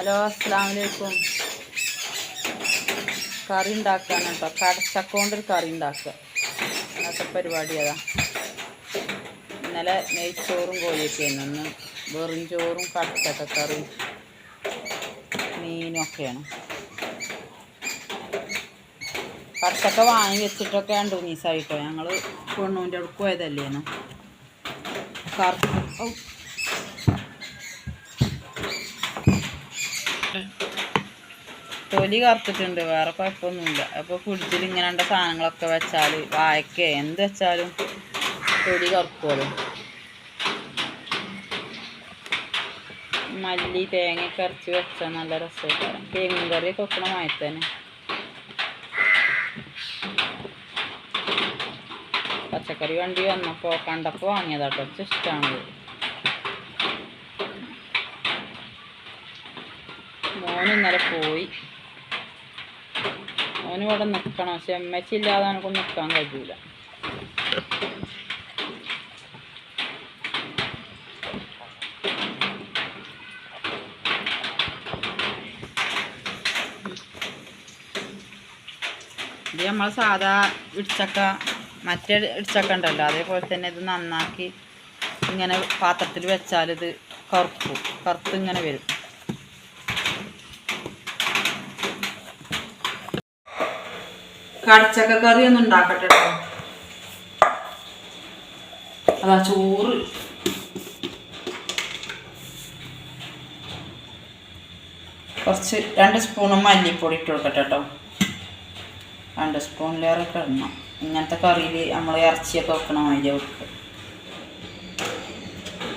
Hello അസ്സാം വലൈക്കും കറി ഉണ്ടാക്കാൻ കേട്ടോ. കടച്ചക്കൊണ്ട് ഒരു കറി ഉണ്ടാക്കുക. അന്നത്തെ പരിപാടി അതാ. ഇന്നലെ നെയ്ച്ചോറും കോഴിയൊക്കെ ഇന്ന് വെറും ചോറും കടച്ചക്ക മീനും ഒക്കെയാണ്. കടച്ചക്ക വാങ്ങി വെച്ചിട്ടൊക്കെ രണ്ട് മീസായിട്ടോ ഞങ്ങൾ പെണ്ണൂന്റെ അടുക്ക് പോയതല്ലേന്ന് കറി തൊലി കറുത്തിട്ടുണ്ട് വേറെ കുഴപ്പമൊന്നുമില്ല. അപ്പോൾ ഫ്രിഡ്ജിൽ ഇങ്ങനെ സാധനങ്ങളൊക്കെ വെച്ചാൽ വായക്ക എന്ത് വെച്ചാലും തൊലി കറുക്കുമല്ലോ മല്ലി തേങ്ങയൊക്കെ അരച്ച് വെച്ചാൽ നല്ല രസമായിട്ടാണ് തേങ്ങും കറിയൊക്കെ വെക്കണ മായത്തന്നെ തന്നെ. പച്ചക്കറി വണ്ടി വന്നപ്പോൾ കണ്ടപ്പോൾ വാങ്ങിയതാട്ടോ. കുറച്ച് ഇഷ്ടമാണത് മോൻ ഇന്നലെ പോയി. ഇവിടെ നിൽക്കണം. പക്ഷെ അമ്മച്ചി ഇല്ലാതെ എനിക്ക് നിൽക്കാൻ കഴിയൂല. ഇത് നമ്മൾ സാധാ ഇടിച്ചക്ക മറ്റേ ഇടിച്ചക്ക ഉണ്ടല്ലോ. അതേപോലെ തന്നെ ഇത് നന്നാക്കി ഇങ്ങനെ പാത്രത്തിൽ വെച്ചാൽ ഇത് കറുപ്പ്. കറുത്ത് ഇങ്ങനെ വരും. കടച്ചക്ക കറി ഒന്നും ഉണ്ടാക്കട്ടെ കേട്ടോ അതാ ചോറ്. കുറച്ച് രണ്ട് സ്പൂണ് മല്ലിപ്പൊടി ഇട്ട് കൊടുക്കട്ടെ കേട്ടോ രണ്ട് സ്പൂണിലേറെ കിടന്നു ഇങ്ങനത്തെ കറിയിൽ നമ്മൾ ഇറച്ചിയൊക്കെ വെക്കണ മല്ലി വെക്കുക.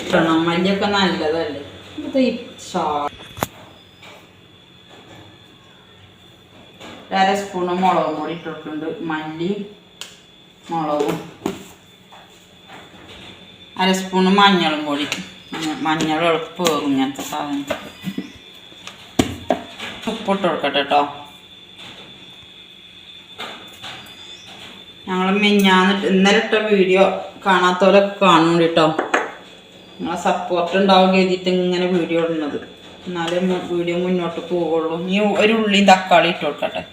ഇടണം. മല്ലിയൊക്കെ നല്ലതല്ലേ? ഇത് അര സ്പൂണ് മുളകും കൂടി ഇട്ടിട്ടുണ്ട്. മല്ലി മുളകും. അര സ്പൂണ് മഞ്ഞളും പൊടി മഞ്ഞൾ എളുപ്പം വേറും ഇങ്ങനത്തെ സാധനം ഉപ്പിട്ട് കൊടുക്കട്ടെ കേട്ടോ ഞങ്ങൾ മിഞ്ഞാന്നിട്ട് ഇന്നലെ ഇട്ട വീഡിയോ കാണാത്തവരൊക്കെ കാണും കേട്ടോ നിങ്ങളെ സപ്പോർട്ട് ഉണ്ടാവും കരുതിയിട്ട് ഇങ്ങനെ വീഡിയോ ഇടുന്നത്. എന്നാലേ വീഡിയോ മുന്നോട്ട് പോവുള്ളൂ. നീ ഒരു ഉള്ളിയും തക്കാളി ഇട്ട് കൊടുക്കട്ടെ.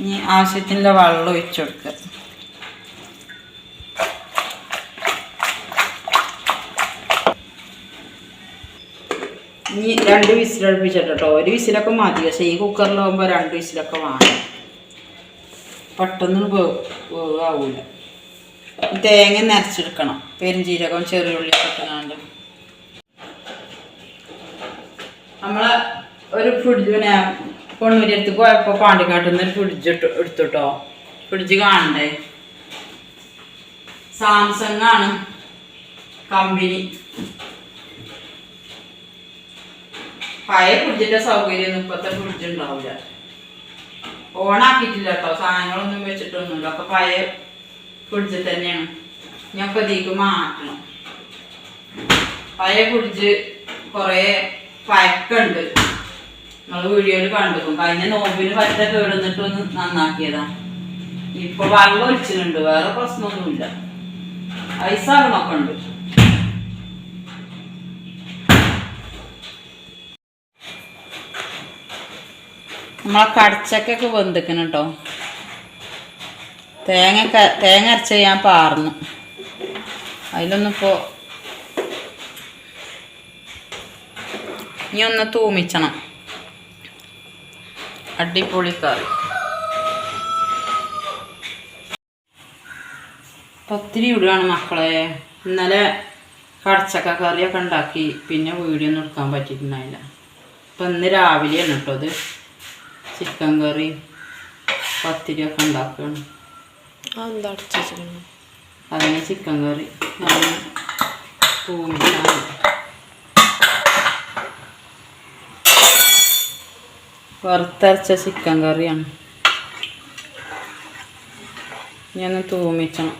ഇനി ആവശ്യത്തിന്റെ വെള്ളം ഒഴിച്ചു കൊടുക്കുക. ഇനി രണ്ട് വിസിലടുപ്പിച്ചിട്ട് ഒരു വിസിലൊക്കെ മതി. പക്ഷേ ഈ കുക്കറിലാകുമ്പോൾ രണ്ട് വിസിലൊക്കെ വേണം. പെട്ടെന്ന് വേവാവൂല തേങ്ങ നരച്ചെടുക്കണം. പെരുംജീരകം ചെറിയുള്ളി കിട്ടുന്നുണ്ട് നമ്മൾ ഒരു ഫ്രിഡ്ജ് പിന്നെ പൊണ്ണൂരി അടുത്ത് പോയപ്പോൾ പാണ്ടിക്കാട്ടിൽ നിന്ന് ഫ്രിഡ്ജ് എടുത്തുട്ടോ. ഫ്രിഡ്ജ് കാണണ്ടേ? സാംസങ് ആണ് കമ്പനി പഴയ ഫ്രിഡ്ജിന്റെ സൗകര്യം ഇപ്പത്തെ ഫ്രിഡ്ജ് ഉണ്ടാവില്ല ഓണാക്കിയിട്ടില്ല കേട്ടോ സാധനങ്ങളൊന്നും വെച്ചിട്ടൊന്നുമില്ല. ഒക്കെ പഴയ ഫ്രിഡ്ജിൽ തന്നെയാണ്. ഞാൻ പ്രതീക്ക് മാറ്റണം. പഴയ ഫ്രിഡ്ജ് കുറേ പഴക്കുണ്ട് നിങ്ങൾ വീഡിയോയിൽ കണ്ടിരിക്കും കഴിഞ്ഞ നോമ്പിന് പറ്റ കേടുന്നിട്ട് ഒന്ന് നന്നാക്കിയതാ. ഇപ്പൊ വെള്ളം ഒഴിച്ചിട്ടുണ്ട് വേറെ പ്രശ്നമൊന്നുമില്ല. ഐസാകണമൊക്കെ ഉണ്ട്. നമ്മളെ കടച്ചക്കൊക്കെ വെന്തിക്കണം കേട്ടോ തേങ്ങ തേങ്ങ അരച്ച ഞാൻ പാർന്നു. അതിലൊന്നും ഇപ്പോൾ ഇനി ഒന്ന് തൂമിച്ചണം. അടിപൊളി കറി. പത്തിരി ഇടുകയാണ് മക്കളെ. ഇന്നലെ കടച്ചക്ക കറിയൊക്കെ ഉണ്ടാക്കി പിന്നെ വീഡിയോ ഒന്നും എടുക്കാൻ പറ്റിയിട്ടുണ്ടായില്ല. അപ്പം ഇന്ന് രാവിലെയാണ് കേട്ടോ അത് ചിക്കൻ കറി പത്തിരിയൊക്കെ ഉണ്ടാക്കുകയാണ് അതിന് ചിക്കൻ കറി. ഞാൻ വറുത്തരച്ച ചിക്കൻ കറിയാണ്. ഇനി ഒന്ന് തൂമിച്ചണം.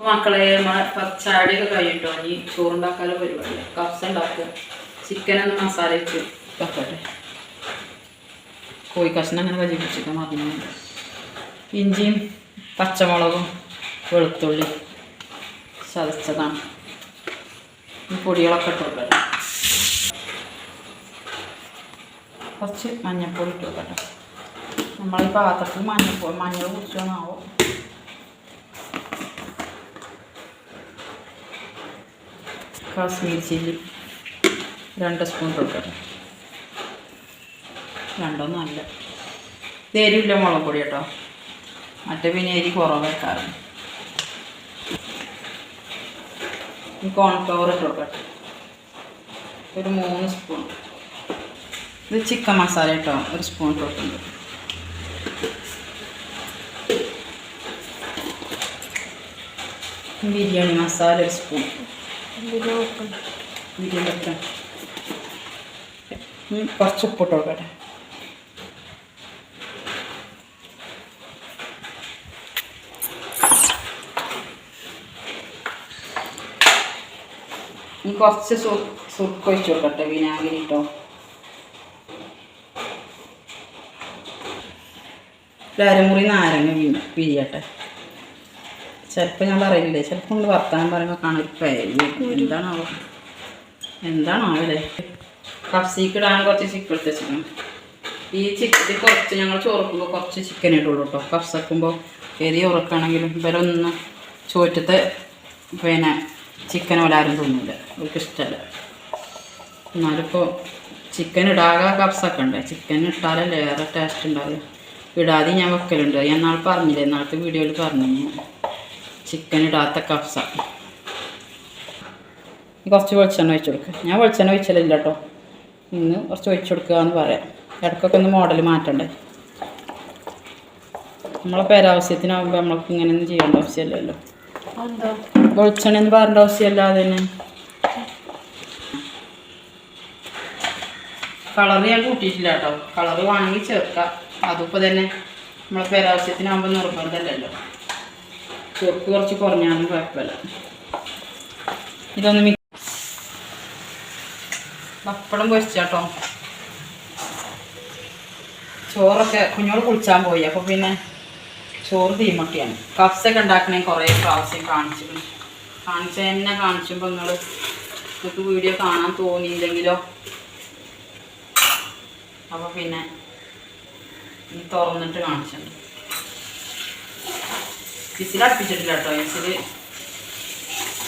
മക്കളെ നമ്മളെ പച്ചാടിയൊക്കെ കഴിയിട്ടോ ഇനി ചോറുണ്ടാക്കാൻ പരിപാടി. കപ്സ ഉണ്ടാക്കുക. ചിക്കൻ ഒന്ന് മസാല ഇട്ട് വെക്കട്ടെ. കോഴി കഷ്ണം അങ്ങനെ വലിയ മറന്നു. ഇഞ്ചിയും പച്ചമുളകും വെളുത്തുള്ളി ചതച്ചതാണ്. ഈ പൊടികളൊക്കെ ഇട്ട് കൊടുക്കട്ടെ കുറച്ച് മഞ്ഞൾപ്പൊടി ഇട്ട് കൊടുക്കട്ടെ നമ്മൾ ഈ പാത്രത്തിൽ മഞ്ഞൾപ്പൊടി മഞ്ഞൾ കുടിച്ചോന്നാവും? കാശ്മീർ ചില്ലി രണ്ട് സ്പൂൺ കൊടുക്കട്ടെ രണ്ടൊന്നും അല്ല ഇത് എരിവില്ല മുളക് പൊടി കേട്ടോ മറ്റേ പിന്നെ എരി കുറവേക്കാറ് ഈ കോൺഫ്ലവർ ഇട്ട് കൊടുക്കട്ടെ ഒരു മൂന്ന് സ്പൂൺ ഇത് ചിക്കൻ മസാല കേട്ടോ ഒരു സ്പൂൺ ഇട്ട് കൊടുക്കുന്നുണ്ട് ബിരിയാണി മസാല ഒരു സ്പൂൺ ബിരിയാണി കുറച്ച് ഉപ്പിട്ട് കൊടുക്കട്ടെ. ഇനി കുറച്ച് സു ഒഴിച്ചു ഒഴിച്ച് കൊടുക്കട്ടെ വിനാഗിരി കേട്ടോ ഒരു അരമുറി നാരങ്ങ പിരിയട്ടെ ചിലപ്പോൾ ഞാൻ പറയില്ലേ ചിലപ്പോൾ നമ്മൾ വർത്താനം പറയുമ്പോൾ കാണാൻ പേര് എന്താണാവോ? എന്താണാവല്ലേ? കപ്സിക്ക് ഇടാൻ കുറച്ച് ചിക്കൻ എടുത്ത് വെച്ചിരിക്കണം ഈ ചിക്കൻ കുറച്ച് ഞങ്ങൾ ചോറുക്കുമ്പോൾ കുറച്ച് ചിക്കൻ ഇടുള്ളൂ കേട്ടോ കഫ്സക്കുമ്പോൾ എരി ഉറക്കാണെങ്കിലും ഇവരൊന്നും ചോറ്റത്തെ പിന്നെ ചിക്കൻ വരാരും തിന്നില്ല അവർക്ക് ഇഷ്ടമല്ല എന്നാലിപ്പോൾ ചിക്കൻ ഇടാതെ കപ്സൊക്കെ ഉണ്ട്. ചിക്കൻ ഇട്ടാലല്ലേ ഏറെ ടേസ്റ്റ് ഉണ്ടാവുക ഇടാതെ ഞാൻ വെക്കലുണ്ട്. ഞാൻ നാളെ പറഞ്ഞില്ലേ? നാളത്തെ വീഡിയോയിൽ പറഞ്ഞു ചിക്കൻ ഇടാത്ത കപ്സ കുറച്ച് വെളിച്ചെണ്ണ ഒഴിച്ചു കൊടുക്കുക ഞാൻ വെളിച്ചെണ്ണ ഒഴിച്ചലില്ല കേട്ടോ ഇന്ന് കുറച്ച് ഒഴിച്ചു കൊടുക്കുക എന്ന് പറയാം. ഇടയ്ക്കൊക്കെ ഒന്ന് മോഡൽ മാറ്റണ്ടേ? നമ്മളെ പേരാവശ്യത്തിനാകുമ്പോൾ നമ്മൾക്ക് ഇങ്ങനെയൊന്നും ചെയ്യേണ്ട ആവശ്യമില്ലല്ലോ. വെളിച്ചെണ്ണ പറഞ്ഞ പറയേണ്ട ആവശ്യമില്ല കളറ് കളർ ഞാൻ കൂട്ടിയിട്ടില്ല കേട്ടോ. കളർ വാങ്ങി ചേർക്കാം. അതിപ്പോൾ തന്നെ നമ്മളെ പേരാവശ്യത്തിനാകുമ്പോൾ നിർബന്ധമല്ലല്ലോ ചെറുപ്പ് കുറച്ച് കുറഞ്ഞാലും കുഴപ്പമില്ല. ഇതൊന്ന് മി പപ്പടം പൊരിച്ചാട്ടോ ചോറൊക്കെ കുഞ്ഞോട് കുളിച്ചാൻ പോയി. അപ്പോൾ പിന്നെ ചോറ് തീമട്ടിയാണ്. കപ്സൊക്കെ ഉണ്ടാക്കണേ കുറേ പ്രാവശ്യം കാണിച്ചിരുന്നു കാണിച്ച തന്നെ കാണിച്ചുമ്പോൾ നിങ്ങൾ നിങ്ങൾക്ക് വീഡിയോ കാണാൻ തോന്നിയില്ലെങ്കിലോ? അപ്പോൾ പിന്നെ ഇനി തുറന്നിട്ട് കാണിച്ചിട്ടുണ്ട് വിസിലടുപ്പിച്ചിട്ടില്ല കേട്ടോ. വിസിൽ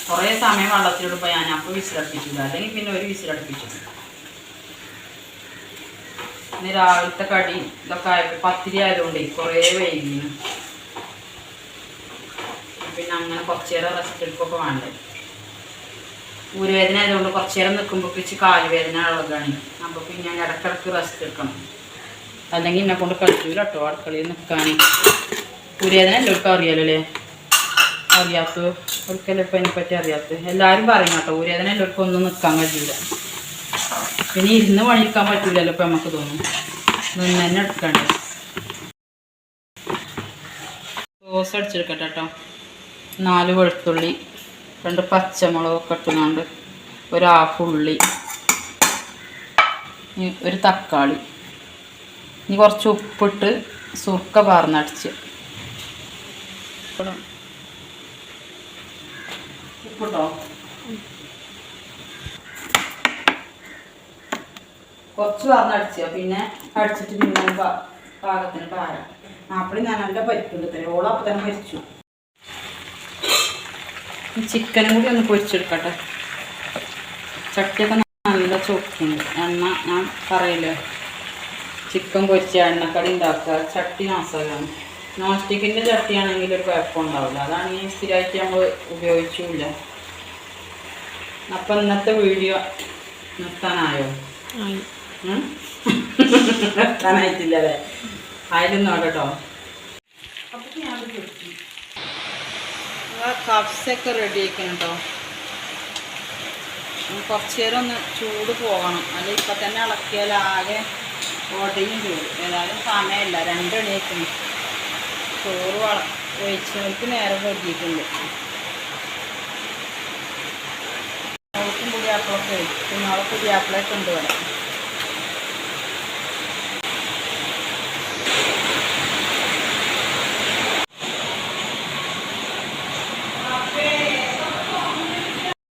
കുറേ സമയം വെള്ളത്തിലിടുമ്പോൾ ഞാൻ അപ്പോൾ വിസിലടുപ്പിച്ചില്ല അല്ലെങ്കിൽ പിന്നെ ഒരു വിസിലടുപ്പിച്ചിട്ടുണ്ട് ഇന്ന് രാവിലത്തെ കടി ഇതൊക്കെ ആയപ്പോൾ പത്തിരി ആയതുകൊണ്ട് കുറേ വൈകിന് പിന്നെ അങ്ങനെ കുറച്ച് നേരം റെസ്റ്റ് എടുക്കൊക്കെ വേണ്ടേ. ഊരുവേദന ആയതുകൊണ്ട് കുറച്ച് നേരം നിൽക്കുമ്പോൾ പിച്ച് കാലുവേദന ഉള്ളതാണ്. അപ്പോൾ പിന്നെ ഞാൻ ഇടക്കിടക്ക് റെസ്റ്റ് എടുക്കണം. അല്ലെങ്കിൽ എന്നെ കൊണ്ട് കളിക്കൂല കേട്ടോ അടുക്കളയിൽ നിൽക്കാൻ ഊരുവേദന എല്ലാവർക്കും അറിയാലോ അല്ലേ? അറിയാത്ത? ഒരിക്കലും ഇപ്പം അതിനെപ്പറ്റി അറിയാത്ത എല്ലാവരും പറയും കേട്ടോ ഊരുവേദന എല്ലാവർക്കും ഒന്നും നിൽക്കാൻ കഴിയില്ല പിന്നെ ഇരുന്ന് പണിയെടുക്കാൻ പറ്റൂലല്ലോ ഇപ്പം നമുക്ക് തോന്നും. നിന്ന് തന്നെ എടുക്കണ്ടേ? ദോശ അടിച്ചെടുക്കട്ടെ കേട്ടോ നാല് വെളുത്തുള്ളി രണ്ട് പച്ചമുളകൊക്കെ ഇട്ടുകൊണ്ട് ഒരു ഹാഫ് ഉള്ളി ഒരു തക്കാളി. ഇനി കുറച്ച് ഉപ്പിട്ട് സുർക്ക പാർന്നടിച്ച്. കുറച്ച് പറഞ്ഞടിച്ച പിന്നെ അടിച്ചിട്ട് പിന്നെ പാകത്തിന് പാരാ. ആപ്പിളി ഞാൻ നല്ല പരിക്കുണ്ട് തരും ഓളപ്പം തന്നെ മരിച്ചു. ചിക്കനും കൂടി ഒന്ന് പൊരിച്ചെടുക്കട്ടെ. ചട്ടിയൊക്കെ നല്ല ചൊക്കുണ്ട് എണ്ണ ഞാൻ പറയില്ലേ? ചിക്കൻ പൊരിച്ച എണ്ണക്കടി ഉണ്ടാക്കുക. ചട്ടി നാസകമാണ് നോൺ സ്റ്റിക്കിന്റെ ചട്ടിയാണെങ്കിൽ ഒരു കുഴപ്പമുണ്ടാവില്ല അതാണ് ഈ സ്ഥിരമായിട്ട് നമ്മൾ ഉപയോഗിച്ചില്ല. അപ്പം ഇന്നത്തെ വീഡിയോ നിർത്താനായോ? നിർത്താനായിട്ടില്ല അല്ലേ ആയിരുന്നു കേട്ടോ കപ്സൊക്കെ റെഡി ആക്കണം കേട്ടോ കുറച്ച് നേരം ഒന്ന് ചൂട് പോകണം. അല്ല ഇപ്പം തന്നെ ഇളക്കിയാൽ ആകെ ഓട്ടയും ചൂട്. ഏതായാലും സമയമില്ല. രണ്ടണിയേക്കുന്നു ചോറ് വള ഒഴിച്ചവർക്ക് നേരം കരുതിയിട്ടുണ്ട് അവൾക്കും പുതിയാപ്പിളൊക്കെ കുഞ്ഞാളെ പുതിയാപ്പിളൊക്കെ ഉണ്ട് ഇവിടെ.